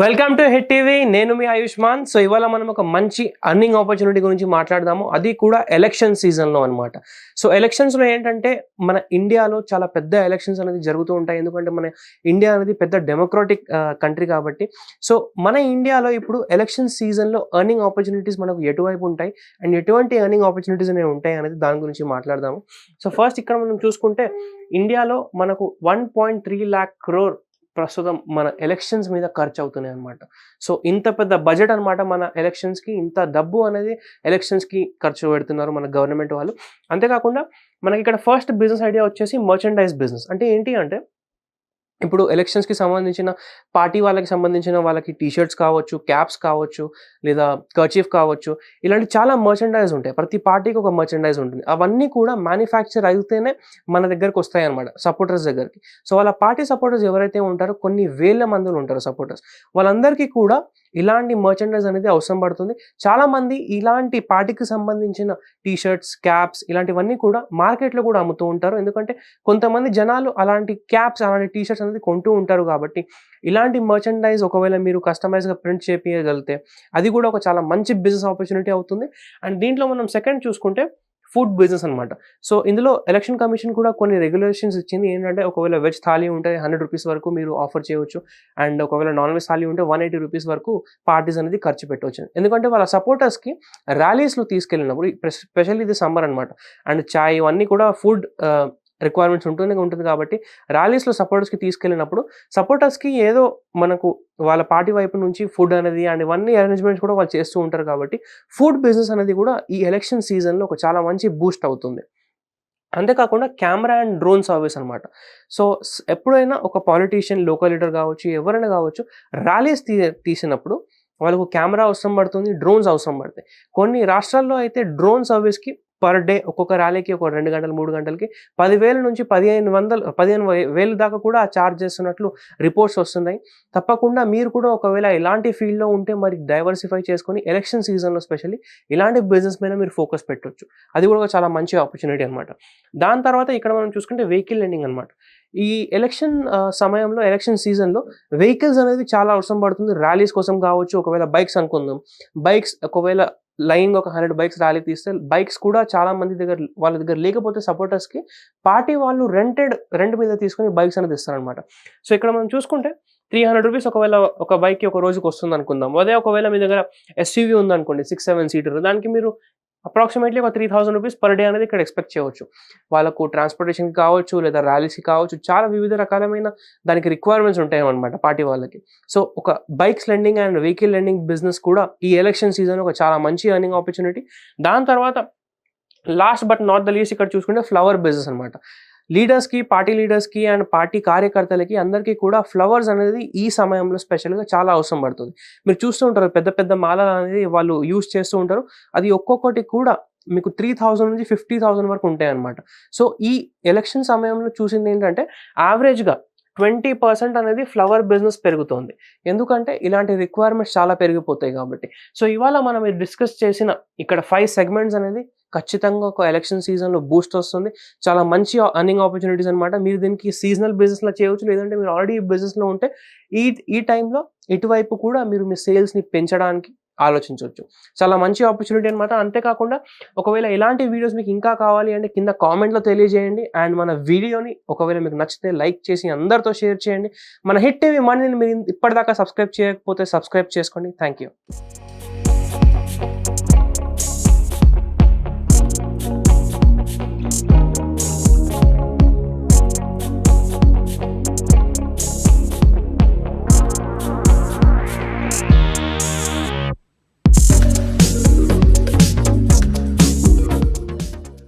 Welcome to head TV నేను మీ Ayushman. So ఇవాళ మనం ఒక మంచి అర్నింగ్ ఆపర్చునిటీ గురించి మాట్లాడదాము. అది కూడా ఎలక్షన్ సీజన్లో అనమాట సో ఎలక్షన్స్లో ఏంటంటే మన ఇండియాలో చాలా పెద్ద ఎలక్షన్స్ అనేది జరుగుతూ ఉంటాయి. ఎందుకంటే మన ఇండియా అనేది పెద్ద డెమోక్రాటిక్ కంట్రీ కాబట్టి. సో మన ఇండియాలో ఇప్పుడు ఎలక్షన్ సీజన్లో ఎర్నింగ్ ఆపర్చునిటీస్ మనకు ఎటువైపు ఉంటాయి? అండ్ ఎటువంటి ఎర్నింగ్ ఆపర్చునిటీస్ అనేవి ఉంటాయి అనేది దాని గురించి మాట్లాడదాము. సో ఫస్ట్ ఇక్కడ మనం చూసుకుంటే ఇండియాలో మనకు one point three lakh crore ప్రస్తుతం మన ఎలక్షన్స్ మీద ఖర్చు అవుతున్నాయి అనమాట సో ఇంత పెద్ద బడ్జెట్ అనమాట మన ఎలక్షన్స్కి ఇంత డబ్బు అనేది ఎలక్షన్స్కి ఖర్చు పెడుతున్నారు మన గవర్నమెంట్ వాళ్ళు. అంతేకాకుండా మనకి ఇక్కడ ఫస్ట్ బిజినెస్ ఐడియా వచ్చేసి మర్చెండైజ్ బిజినెస్ అంటే ఏంటి అంటే ఇప్పుడు ఎలక్షన్స్కి సంబంధించిన పార్టీ వాళ్ళకి సంబంధించిన వాళ్ళకి టీషర్ట్స్ కావచ్చు క్యాప్స్ కావచ్చు లేదా కర్చీఫ్ కావచ్చు ఇలాంటి చాలా మర్చెండైజ్ ఉంటాయి. ప్రతి పార్టీకి ఒక మర్చెండైజ్ ఉంటుంది. అవన్నీ కూడా మ్యానుఫ్యాక్చర్ అయితేనే మన దగ్గరకు వస్తాయి అనమాట సపోర్టర్స్ దగ్గరికి. సో వాళ్ళ పార్టీ సపోర్టర్స్ ఎవరైతే ఉంటారో కొన్ని వేల మందులు ఉంటారు సపోర్టర్స్ వాళ్ళందరికీ కూడా ఇలాంటి మర్చెండైజ్ అనేది అవసరం పడుతుంది. చాలామంది ఇలాంటి పార్టీకి సంబంధించిన టీ షర్ట్స్ క్యాప్స్ ఇలాంటివన్నీ కూడా మార్కెట్లో కూడా అమ్ముతూ ఉంటారు. ఎందుకంటే కొంతమంది జనాలు అలాంటి క్యాప్స్ అలాంటి టీషర్ట్స్ అనేది కొంటూ ఉంటారు కాబట్టి ఇలాంటి మర్చెండైజ్ ఒకవేళ మీరు కస్టమైజ్గా ప్రింట్ చేపించగలిగితే అది కూడా ఒక చాలా మంచి బిజినెస్ ఆపర్చునిటీ అవుతుంది. అండ్ దీంట్లో మనం సెకండ్ చూసుకుంటే ఫుడ్ బిజినెస్ అనమాట సో ఇందులో ఎలక్షన్ కమిషన్ కూడా కొన్ని రెగ్యులేషన్స్ ఇచ్చింది. ఏంటంటే ఒకవేళ వెజ్ థాలీ ఉంటే హండ్రెడ్ రూపీస్ వరకు మీరు ఆఫర్ చేయవచ్చు. అండ్ ఒకవేళ నాన్ వెజ్ థాలీ ఉంటే వన్ ఎయిటీ రూపీస్ వరకు పార్టీస్ అనేది ఖర్చు పెట్టవచ్చు. ఎందుకంటే వాళ్ళ సపోర్టర్స్కి ర్యాలీస్లో తీసుకెళ్ళినప్పుడు స్పెషల్లీ ఇది సమ్మర్ అనమాట అండ్ చాయ్ ఇవన్నీ కూడా ఫుడ్ రిక్వైర్మెంట్స్ ఉంటూనే ఉంటుంది కాబట్టి ర్యాలీస్లో సపోర్టర్స్కి తీసుకెళ్ళినప్పుడు సపోర్టర్స్కి ఏదో మనకు వాళ్ళ పార్టీ వైపు నుంచి ఫుడ్ అనేది అండ్ ఇవన్నీ అరేంజ్మెంట్స్ కూడా వాళ్ళు చేస్తూ ఉంటారు కాబట్టి ఫుడ్ బిజినెస్ అనేది కూడా ఈ ఎలక్షన్ సీజన్లో ఒక చాలా మంచి బూస్ట్ అవుతుంది. అంతేకాకుండా కెమెరా అండ్ డ్రోన్ సర్వీస్ అనమాట సో ఎప్పుడైనా ఒక పాలిటీషియన్ లోకల్ లీడర్ కావచ్చు ఎవరైనా కావచ్చు ర్యాలీస్ తీ తీసినప్పుడు వాళ్ళకు కెమెరా అవసరం పడుతుంది డ్రోన్స్ అవసరం పడతాయి. కొన్ని రాష్ట్రాల్లో అయితే డ్రోన్ సర్వీస్కి పర్ డే ఒక్కొక్క ర్యాలీకి ఒక రెండు గంటలు మూడు గంటలకి పదివేల నుంచి పదిహేను వందలు పదిహేను వేలు దాకా కూడా చార్జ్ చేస్తున్నట్లు రిపోర్ట్స్ వస్తున్నాయి. తప్పకుండా మీరు కూడా ఒకవేళ ఇలాంటి ఫీల్డ్లో ఉంటే మరి డైవర్సిఫై చేసుకొని ఎలక్షన్ సీజన్లో స్పెషల్లీ ఇలాంటి బిజినెస్ మీద మీరు ఫోకస్ పెట్టవచ్చు అది కూడా చాలా మంచి ఆపర్చునిటీ అనమాట దాని తర్వాత ఇక్కడ మనం చూసుకుంటే వెహికల్ లెండింగ్ అనమాట ఈ ఎలక్షన్ సమయంలో ఎలక్షన్ సీజన్లో వెహికల్స్ అనేది చాలా అవసరం పడుతుంది. ర్యాలీస్ కోసం కావచ్చు ఒకవేళ బైక్స్ అనుకుందాం. బైక్స్ ఒకవేళ లైన్ ఒక హండ్రెడ్ బైక్స్ ర్యాలీ తీస్తే బైక్స్ కూడా చాలా మంది దగ్గర వాళ్ళ దగ్గర లేకపోతే సపోర్టర్స్కి పార్టీ వాళ్ళు రెంటెడ్ రెంట్ మీద తీసుకొని బైక్స్ అనేది ఇస్తారనమాట సో ఇక్కడ మనం చూసుకుంటే త్రీ హండ్రెడ్ రూపీస్ ఒకవేళ ఒక బైక్కి ఒక రోజుకి వస్తుంది అనుకుందాం అదే ఒకవేళ మీ దగ్గర ఎస్యూవీ ఉందనుకోండి సిక్స్ సెవెన్ సీటర్ దానికి మీరు అప్రాక్సిమేట్లీ ఒక three thousand rupees per day అనేది ఇక్కడ ఎక్స్పెక్ట్ చేయవచ్చు. వాళ్ళకు ట్రాన్స్పోర్టేషన్కి కావచ్చు లేదా ర్యాలీస్కి కావచ్చు చాలా వివిధ రకాలమైన దానికి రిక్వైర్మెంట్స్ ఉంటాయి అనమాట పార్టీ వాళ్ళకి. సో ఒక bikes lending and vehicle lending business కూడా ఈ ఎలక్షన్ సీజన్ ఒక చాలా మంచి ఎర్నింగ్ ఆపర్చునిటీ దాని తర్వాత last but not the least ఇక్కడ చూసుకుంటే ఫ్లవర్ బిజినెస్ అనమాట లీడర్స్కి పార్టీ లీడర్స్కి అండ్ పార్టీ కార్యకర్తలకి అందరికీ కూడా ఫ్లవర్స్ అనేది ఈ సమయంలో స్పెషల్గా చాలా అవసరం పడుతుంది. మీరు చూస్తూ ఉంటారు పెద్ద పెద్ద మాలలు అనేది వాళ్ళు యూజ్ చేస్తూ ఉంటారు. అది ఒక్కొక్కటి కూడా మీకు త్రీ థౌజండ్ నుంచి ఫిఫ్టీ థౌసండ్ వరకు ఉంటాయి అనమాట సో ఈ ఎలక్షన్ సమయంలో చూసింది ఏంటంటే యావరేజ్గా ట్వంటీ పర్సెంట్ అనేది ఫ్లవర్ బిజినెస్ పెరుగుతుంది. ఎందుకంటే ఇలాంటి రిక్వైర్మెంట్స్ చాలా పెరిగిపోతాయి కాబట్టి. సో ఇవాళ మనం డిస్కస్ చేసిన ఇక్కడ ఫైవ్ సెగ్మెంట్స్ అనేది ఖచ్చితంగా ఒక ఎలక్షన్ సీజన్లో బూస్ట్ వస్తుంది. చాలా మంచి అర్నింగ్ ఆపర్చునిటీస్ అనమాట మీరు దీనికి సీజనల్ బిజినెస్లో చేయవచ్చు. లేదంటే మీరు ఆల్రెడీ బిజినెస్లో ఉంటే ఈ ఈ టైంలో ఇటువైపు కూడా మీరు మీ సేల్స్ని పెంచడానికి ఆలోచించవచ్చు. చాలా మంచి ఆపర్చునిటీ అనమాట అంతేకాకుండా ఒకవేళ ఇలాంటి వీడియోస్ మీకు ఇంకా కావాలి అంటే కింద కామెంట్లో తెలియజేయండి. అండ్ మన వీడియోని ఒకవేళ మీకు నచ్చితే లైక్ చేసి అందరితో షేర్ చేయండి. మన హిట్ టీవీ మనీని మీరు ఇప్పటిదాకా సబ్స్క్రైబ్ చేయకపోతే సబ్స్క్రైబ్ చేసుకోండి. Thank you